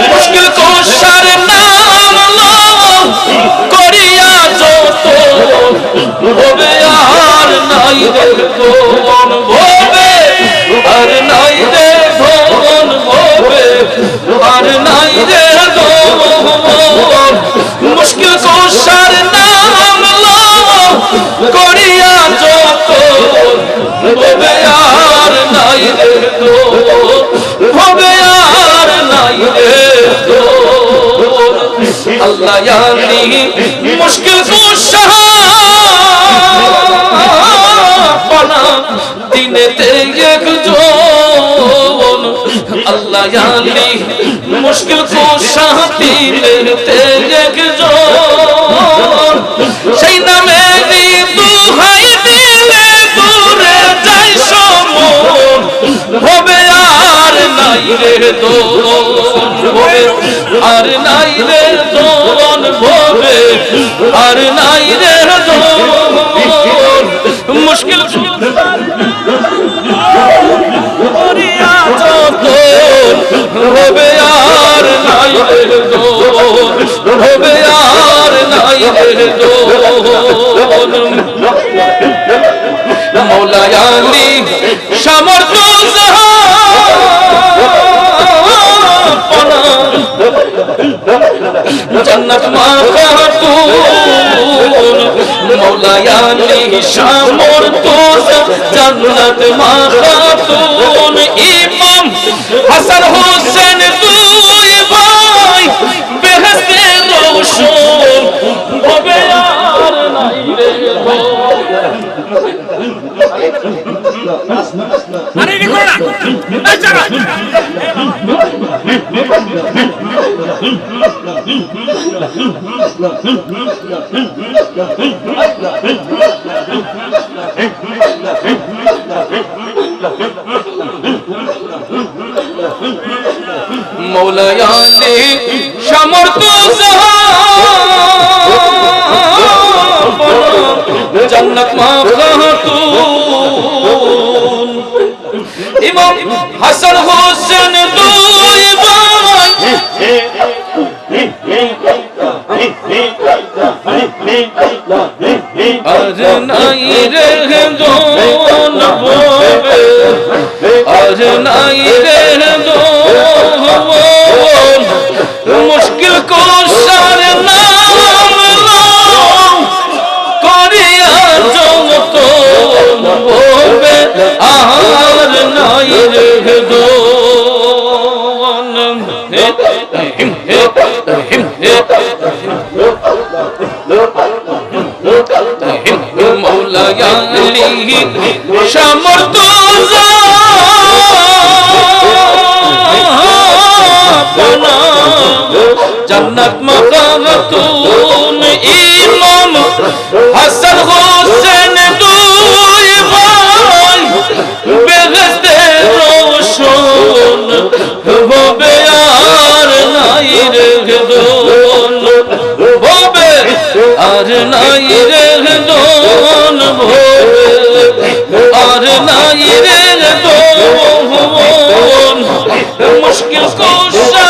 মুশকিল কোশার নাম করিয়া যত হবে আর নাই আল্লাহ নাই রে দোন মৌলায় আলী সামর্থ্য জাহাপনা জন্নত মা খাতুন মৌলায় জন্নত মা খাতুন ইমাম হাসান হোসেন আরে রে করো না এই চালা মৌলায়ালে আজ নাই রে রে মকামতুন ইমাম হাসান হোসেন দুই ভাই বেহেস্তে রোশন হবে আর নাই রে দোন হবে আর নাই রে দোন ভবে আর নাই রে দোন মুশকিল কোশার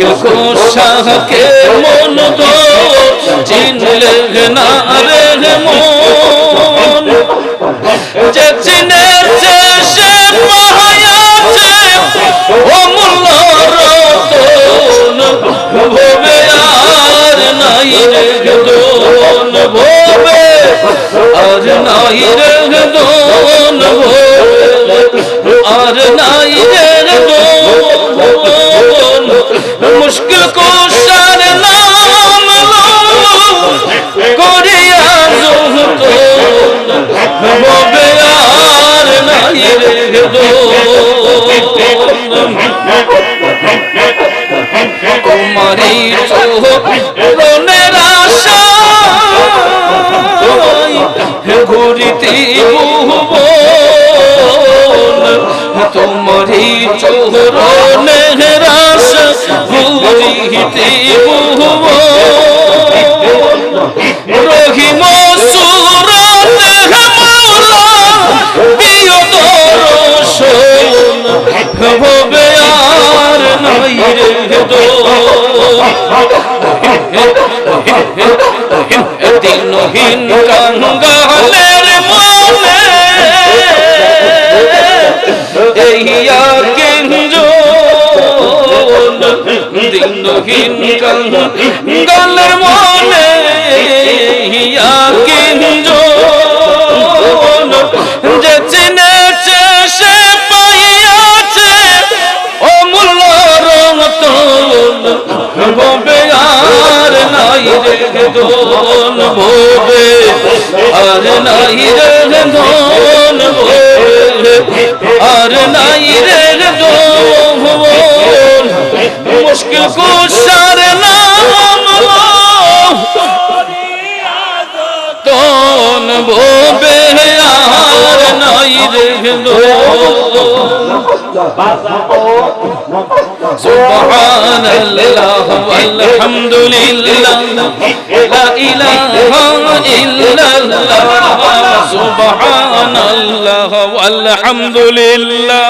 মুশকিল কোশা কে মন দো চিনলে না রে মন? যে আর নাই রে দোন ভবে আর নাই রে দোন আর নাই মুশকিল কোষার নাম করিয়া জহত আর নাই রে কুমারী চোহ রনের আশা ঘুরিতে কাঙ্গালের মনে এইয়া কেঞ্জন যে চিনেছে সে পাইয়াছে অমূল্য রতন ভবে আর নাই রে দোন ভবে আর নাই রে দোন ভবে আর নাই রে দোন মুশকিল কুশার নাম তন ভবে আর নাই রে দোন سبحان الله والحمد لله لا إله إلا الله سبحان الله والحمد لله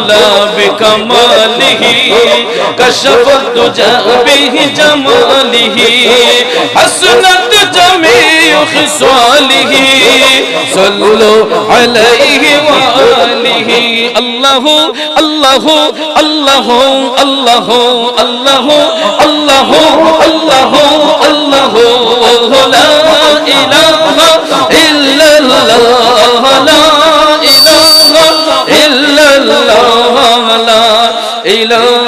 لا إله إلا الله لا إله إلا الله لا إله إلا الله لا إله إلا الله بلغ العلا بكماله كشف الدجى بجماله حسنت جميع خصاله صلوا عليه وآله الله الله الله الله الله الله الله الله لا إله إلا الله ilo